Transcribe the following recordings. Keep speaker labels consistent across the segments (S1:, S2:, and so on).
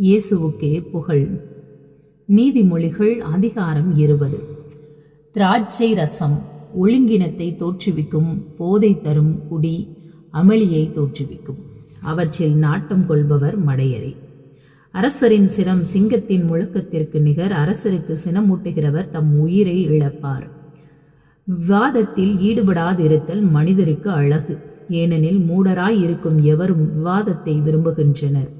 S1: இயேசுவுக்கே புகழ். நீதிமொழிகள் அதிகாரம் இருபது. திராட்சை ரசம் ஒழுங்கினத்தை தோற்றுவிக்கும் போதை தரும் குடி அமளியை தோற்றுவிக்கும். அவற்றில் நாட்டம் கொள்பவர் மடையரே. அரசரின் சினம் சிங்கத்தின் முழக்கத்திற்கு நிகர் அரசருக்கு சினமூட்டுகிறவர் தம் உயிரை இழப்பார். விவாதத்தில் ஈடுபடாதிருத்தல் மனிதருக்கு அழகு. ஏனெனில் மூடராய் இருக்கும் எவரும் விவாதத்தை விரும்புகின்றனர்.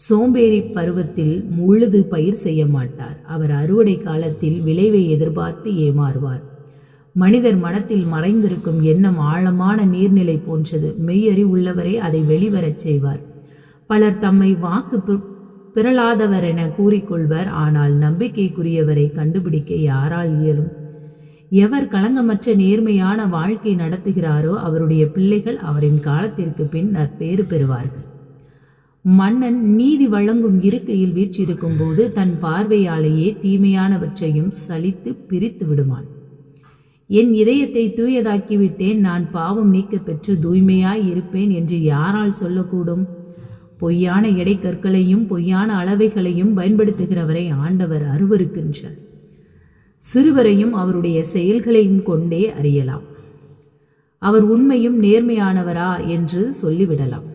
S1: சோம்பேறி பருவத்தில் முழுது பயிர் செய்ய மாட்டார். அவர் அறுவடை காலத்தில் விளைவை எதிர்பார்த்து ஏமாறுவார். மனிதர் மனத்தில் மறைந்திருக்கும் எண்ணம் ஆழமான நீர்நிலை போன்றது. மெய்யறி உள்ளவரே அதை வெளிவரச் செய்வார். பலர் தம்மை வாக்கு பி- பிறளாதவர் என கூறிக்கொள்வர். ஆனால் நம்பிக்கைக்குரியவரை கண்டுபிடிக்க யாரால் இயலும்? எவர் களங்கமற்ற நேர்மையான வாழ்க்கை நடத்துகிறாரோ அவருடைய பிள்ளைகள் அவரின் காலத்திற்கு பின் நற்பேறு பெறுவார்கள். மன்னன் நீதி வழங்கும் இருக்கையில் வீற்றிருக்கும் போது தன் பார்வையாலேயே தீமையானவற்றையும் சலித்து பிரித்து விடுவான். என் இதயத்தை தூயதாக்கிவிட்டேன் நான் பாவம் நீக்க பெற்று தூய்மையாய் இருப்பேன் என்று யாரால் சொல்லக்கூடும்? பொய்யான எடைக்கற்களையும் பொய்யான அளவைகளையும் பயன்படுத்துகிறவரை ஆண்டவர் அருவருக்கின்றார். சிறுவரையும் அவருடைய செயல்களையும் கொண்டே அறியலாம். அவர் உண்மையும் நேர்மையானவரா என்று சொல்லிவிடலாம்.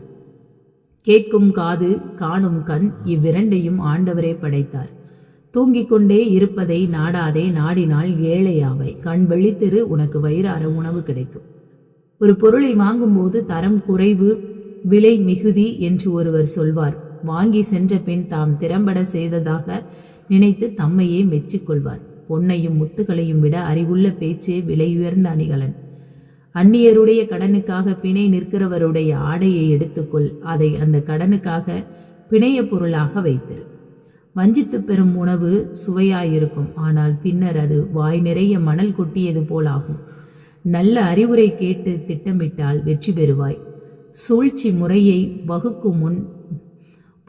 S1: கேட்கும் காது காணும் கண் இவ்விரண்டையும் ஆண்டவரே படைத்தார். தூங்கிக் கொண்டே இருப்பதை நாடாதே நாடினால் ஏழையாவை கண் வெளித்திரு உனக்கு வயிறார உணவு கிடைக்கும். ஒரு பொருளை வாங்கும்போது தரம் குறைவு விலை மிகுதி என்று ஒருவர் சொல்வார். வாங்கி சென்ற பின் தாம் திறம்பட செய்ததாக நினைத்து தம்மையே மெச்சிக்கொள்வார். பொன்னையும் முத்துகளையும் விட அறிவுள்ள பேச்சே விலையுயர்ந்த அணிகலன். அந்நியருடைய கடனுக்காக பிணை நிற்கிறவருடைய ஆடையை எடுத்துக்கொள். அதை அந்த கடனுக்காக பிணைய பொருளாக வைத்திரு. வஞ்சித்து பெறும் உணவு சுவையாயிருக்கும். ஆனால் பின்னர் அது வாய் நிறைய மணல் கொட்டியது போலாகும். நல்ல அறிவுரை கேட்டு திட்டமிட்டால் வெற்றி பெறுவாய். சூழ்ச்சி முறையை வகுக்கும் முன்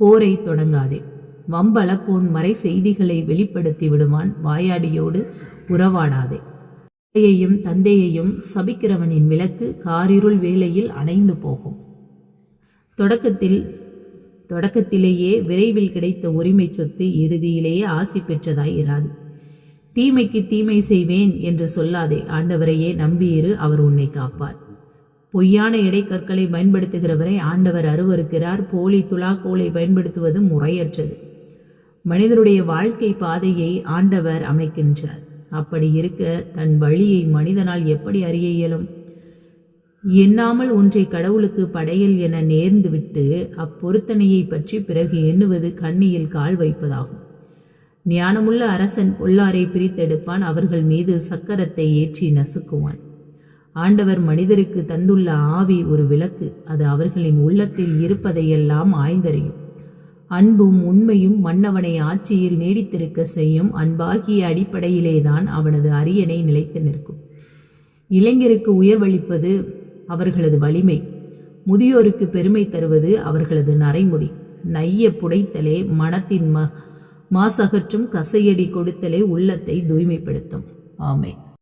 S1: போரை தொடங்காதே. வம்பளப்போன் மறை செய்திகளை வெளிப்படுத்தி விடுவான். வாயாடியோடு உறவாடாதே. தாயையும் தந்தையையும் சபிக்கிறவனின் விளக்கு காரிருள் வேளையில் அணைந்து போகும். தொடக்கத்தில் தொடக்கத்திலேயே விரைவில் கிடைத்த உரிமை சொத்து இறுதியிலேயே ஆசி பெற்றதாய் இராது. தீமைக்கு தீமை செய்வேன் என்று சொல்லாதே ஆண்டவரையே நம்பியிரு அவர் உன்னை காப்பார். பொய்யான இடைக்கற்களை பயன்படுத்துகிறவரை ஆண்டவர் அருவருக்கிறார் போலி துலாக்கோலை பயன்படுத்துவது முறையற்றது. மனிதனுடைய வாழ்க்கை பாதையை ஆண்டவர் அமைக்கின்றார். அப்படி இருக்க தன் வழியை மனிதனால் எப்படி அறிய இயலும்? எண்ணாமல் ஒன்றை கடவுளுக்கு படையல் என நேர்ந்துவிட்டு அப்பொருத்தனையை பற்றி பிறகு எண்ணுவது கண்ணியில் கால் வைப்பதாகும். ஞானமுள்ள அரசன் பொல்லாரை பிரித்தெடுப்பான் அவர்கள் மீது சக்கரத்தை ஏற்றி நசுக்குவான். ஆண்டவர் மனிதருக்கு தந்துள்ள ஆவி ஒரு விளக்கு அது அவர்களின் உள்ளத்தில் இருப்பதையெல்லாம் ஆய்ந்தறியும். அன்பும் உண்மையும் மன்னவனை ஆட்சியில் நீடித்திருக்க செய்யும் அன்பாகிய அடிப்படையிலேதான் அவனது அரியணை நிலைத்து நிற்கும். இளைஞருக்கு உயர்வளிப்பது அவர்களது வலிமை. முதியோருக்கு பெருமை தருவது அவர்களது நரைமுடி. நைய புடைத்தலே மனத்தின் ம மாசகற்றும் கசையடி கொடுத்தலே உள்ளத்தை தூய்மைப்படுத்தும். ஆமை